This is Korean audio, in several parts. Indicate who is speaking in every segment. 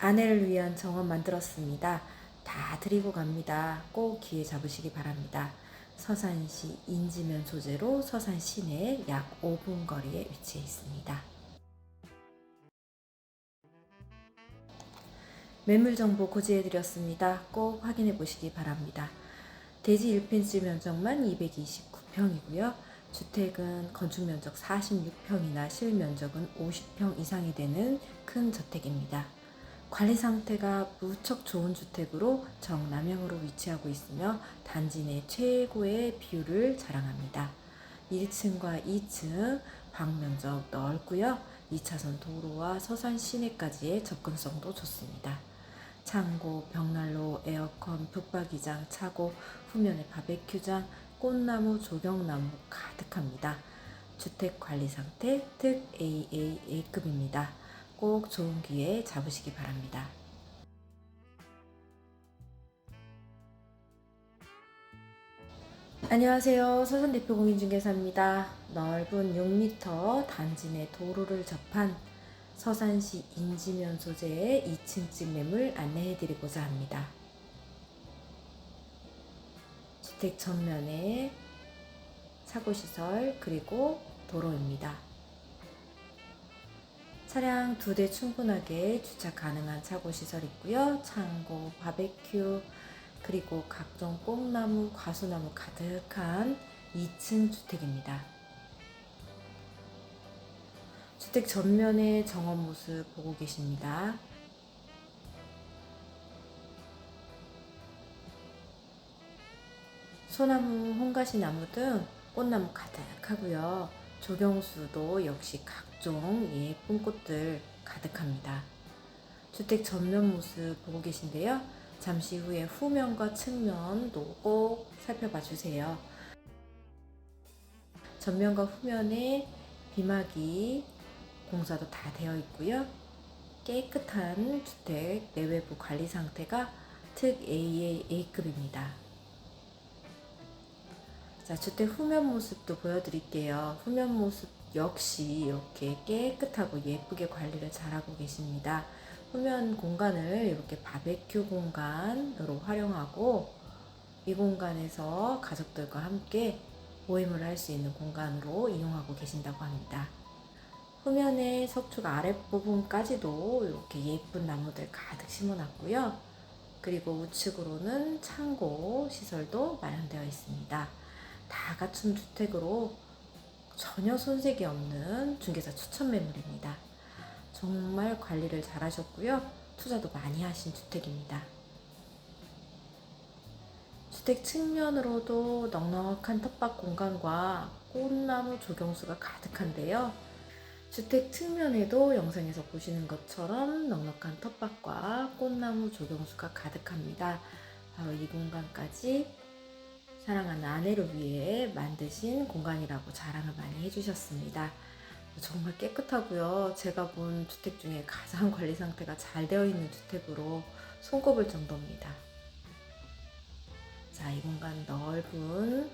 Speaker 1: 아내를 위한 정원 만들었습니다. 다 드리고 갑니다. 꼭 기회 잡으시기 바랍니다. 서산시 인지면 소재로 서산 시내 약 5분 거리에 위치해 있습니다. 매물 정보 고지해 드렸습니다. 꼭 확인해 보시기 바랍니다. 대지 1펜치 면적만 229평이고요. 주택은 건축 면적 46평이나 실면적은 50평 이상이 되는 큰 저택입니다. 관리 상태가 무척 좋은 주택으로 정남향으로 위치하고 있으며 단지 내 최고의 뷰를 자랑합니다. 1층과 2층 방 면적 넓고요. 2차선 도로와 서산 시내까지의 접근성도 좋습니다. 창고, 벽난로, 에어컨, 붙박이장, 차고, 후면에 바베큐장, 꽃나무, 조경나무 가득합니다. 주택 관리 상태 특 AAA급입니다. 꼭 좋은 기회 잡으시기 바랍니다. 안녕하세요. 서산 대표 공인중개사입니다. 넓은 6m 단지 내 도로를 접한 서산시 인지면 소재의 2층집 매물 안내해 드리고자 합니다. 주택 전면에 사고시설 그리고 도로입니다. 차량 두 대 충분하게 주차 가능한 차고 시설 있고요. 창고, 바베큐, 그리고 각종 뽕나무, 과수나무 가득한 2층 주택입니다. 주택 전면의 정원 모습 보고 계십니다. 소나무, 홍가시 나무 등 꽃나무 가득하고요. 조경수도 역시 각종 예쁜 꽃들 가득합니다. 주택 전면 모습 보고 계신데요. 잠시 후에 후면과 측면도 꼭 살펴봐 주세요. 전면과 후면에 비막이 공사도 다 되어 있고요. 깨끗한 주택 내외부 관리 상태가 특 AAA급입니다. 자, 주택 후면 모습도 보여드릴게요. 후면 모습 역시 이렇게 깨끗하고 예쁘게 관리를 잘하고 계십니다. 후면 공간을 이렇게 바베큐 공간으로 활용하고 이 공간에서 가족들과 함께 모임을 할 수 있는 공간으로 이용하고 계신다고 합니다. 후면의 석축 아랫부분까지도 이렇게 예쁜 나무들 가득 심어놨고요. 그리고 우측으로는 창고 시설도 마련되어 있습니다. 다 갖춘 주택으로 전혀 손색이 없는 중개사 추천 매물입니다. 정말 관리를 잘 하셨고요. 투자도 많이 하신 주택입니다. 주택 측면으로도 넉넉한 텃밭 공간과 꽃나무 조경수가 가득한데요. 주택 측면에도 영상에서 보시는 것처럼 넉넉한 텃밭과 꽃나무 조경수가 가득합니다. 바로 이 공간까지 사랑하는 아내를 위해 만드신 공간이라고 자랑을 많이 해주셨습니다. 정말 깨끗하고요. 제가 본 주택 중에 가장 관리 상태가 잘 되어 있는 주택으로 손꼽을 정도입니다. 자, 이 공간 넓은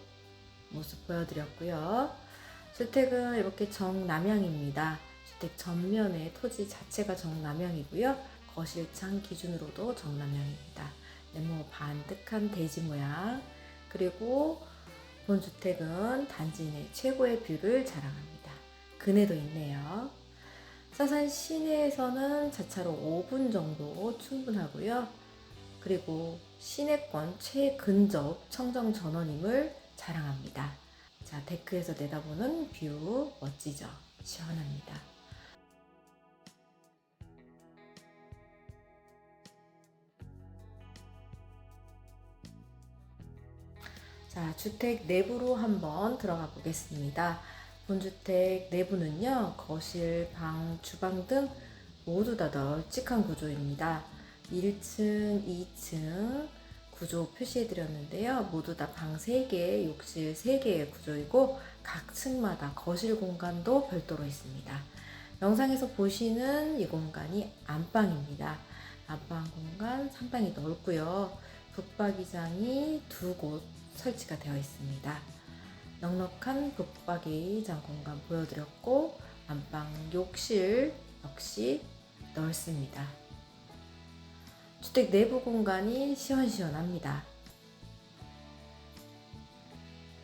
Speaker 1: 모습 보여드렸고요. 주택은 이렇게 정남향입니다. 주택 전면의 토지 자체가 정남향이고요. 거실창 기준으로도 정남향입니다. 네모 반듯한 대지 모양, 그리고 본주택은 단지 내 최고의 뷰를 자랑합니다. 그네도 있네요. 서산 시내에서는 자차로 5분 정도 충분하고요. 그리고 시내권 최근접 청정 전원임을 자랑합니다. 자, 데크에서 내다보는 뷰 멋지죠? 시원합니다. 자, 주택 내부로 한번 들어가 보겠습니다. 본주택 내부는요, 거실, 방, 주방 등 모두 다 널찍한 구조입니다. 1층, 2층 구조 표시해 드렸는데요. 모두 다 방 3개, 욕실 3개의 구조이고 각 층마다 거실 공간도 별도로 있습니다. 영상에서 보시는 이 공간이 안방입니다. 안방 공간 상당히 넓고요. 북박이장이 두 곳 설치가 되어 있습니다. 넉넉한 북박이 장 공간 보여드렸고 안방 욕실 역시 넓습니다. 주택 내부 공간이 시원시원합니다.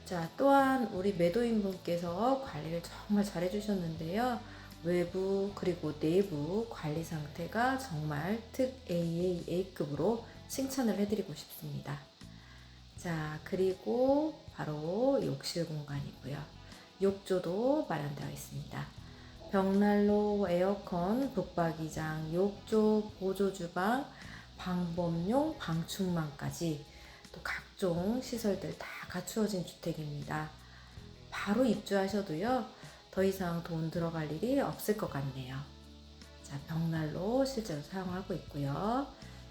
Speaker 1: 자, 또한 우리 매도인분께서 관리를 정말 잘 해주셨는데요. 외부 그리고 내부 관리 상태가 정말 특 AAA급으로 칭찬을 해드리고 싶습니다. 자, 그리고 바로 욕실 공간이고요. 욕조도 마련되어 있습니다. 벽난로, 에어컨, 북박이장, 욕조, 보조주방, 방범용 방충망까지 또 각종 시설들 다 갖추어진 주택입니다. 바로 입주하셔도요, 더 이상 돈 들어갈 일이 없을 것 같네요. 자, 벽난로 실제로 사용하고 있고요.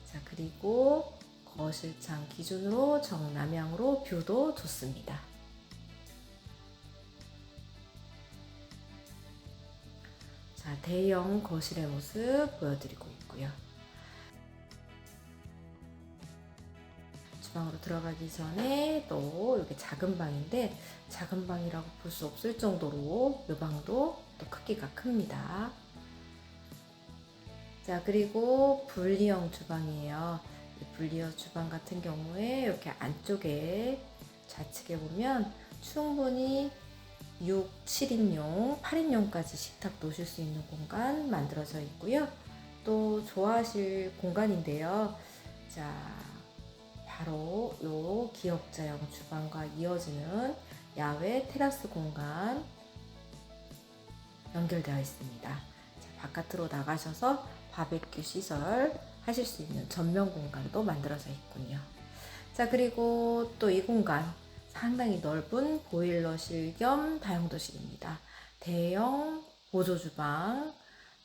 Speaker 1: 자, 그리고 거실창 기준으로 정남향으로 뷰도 좋습니다. 자, 대형 거실의 모습 보여드리고 있고요. 주방으로 들어가기 전에 또 이렇게 작은 방인데 작은 방이라고 볼 수 없을 정도로 이 방도 또 크기가 큽니다. 자, 그리고 분리형 주방이에요. 분리형 주방 같은 경우에 이렇게 안쪽에 좌측에 보면 충분히 6, 7인용, 8인용까지 식탁 놓으실 수 있는 공간 만들어져 있고요. 또 좋아하실 공간인데요. 자, 바로 요 기역자형 주방과 이어지는 야외 테라스 공간 연결되어 있습니다. 자, 바깥으로 나가셔서 바베큐 시설 하실 수 있는 전면 공간도 만들어져 있군요. 자, 그리고 또 이 공간 상당히 넓은 보일러실 겸 다용도실입니다. 대형 보조 주방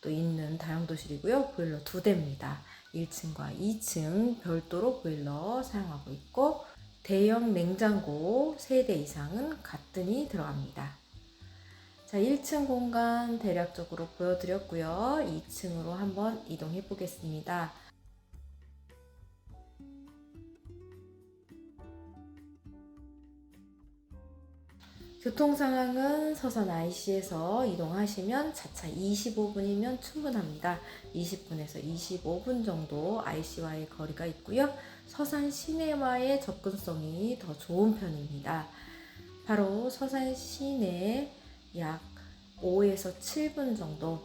Speaker 1: 또 있는 다용도실이고요. 보일러 두 대입니다. 1층과 2층 별도로 보일러 사용하고 있고 대형 냉장고 3대 이상은 가뜩이 들어갑니다. 자, 1층 공간 대략적으로 보여드렸고요. 2층으로 한번 이동해 보겠습니다. 교통 상황은 서산 IC에서 이동하시면 자차 25분이면 충분합니다. 20분에서 25분 정도 IC와의 거리가 있고요. 서산 시내와의 접근성이 더 좋은 편입니다. 바로 서산 시내 약 5에서 7분 정도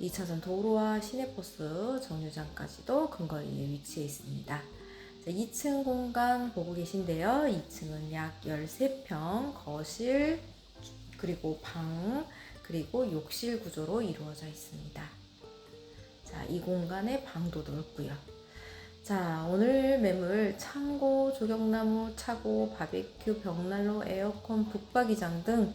Speaker 1: 2차선 도로와 시내버스 정류장까지도 근거리에 위치해 있습니다. 2층 공간 보고 계신데요. 2층은 약 13평, 거실, 그리고 방, 그리고 욕실 구조로 이루어져 있습니다. 자, 이 공간에 방도 넓고요. 자, 오늘 매물 창고, 조경나무, 차고, 바베큐, 벽난로, 에어컨, 북박이장 등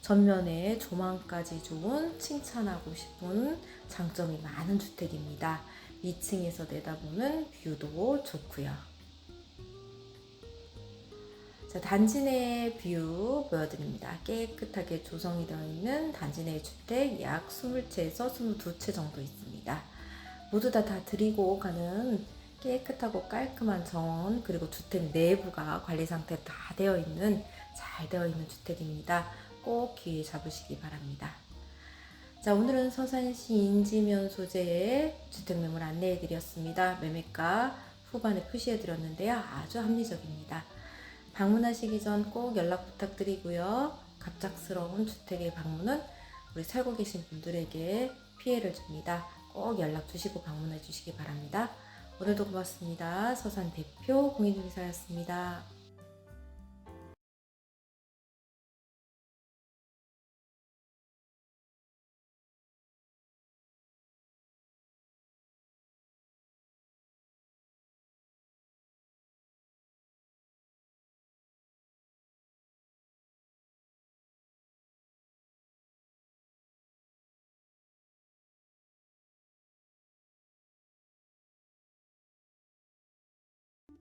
Speaker 1: 전면에 조망까지 좋은 칭찬하고 싶은 장점이 많은 주택입니다. 2층에서 내다보는 뷰도 좋고요. 자, 단지 내 뷰 보여드립니다. 깨끗하게 조성이 되어 있는 단지 내 주택 약 20채에서 22채 정도 있습니다. 모두 다 다 드리고 가는 깨끗하고 깔끔한 정원 그리고 주택 내부가 관리 상태 다 되어 있는 잘 되어 있는 주택입니다. 꼭 기회 잡으시기 바랍니다. 자 오늘은 서산시 인지면 소재의 주택 매물 안내해 드렸습니다. 매매가 후반에 표시해 드렸는데요. 아주 합리적입니다. 방문하시기 전 꼭 연락 부탁드리고요. 갑작스러운 주택의 방문은 우리 살고 계신 분들에게 피해를 줍니다. 꼭 연락 주시고 방문해 주시기 바랍니다. 오늘도 고맙습니다. 서산 대표 공인중개사였습니다.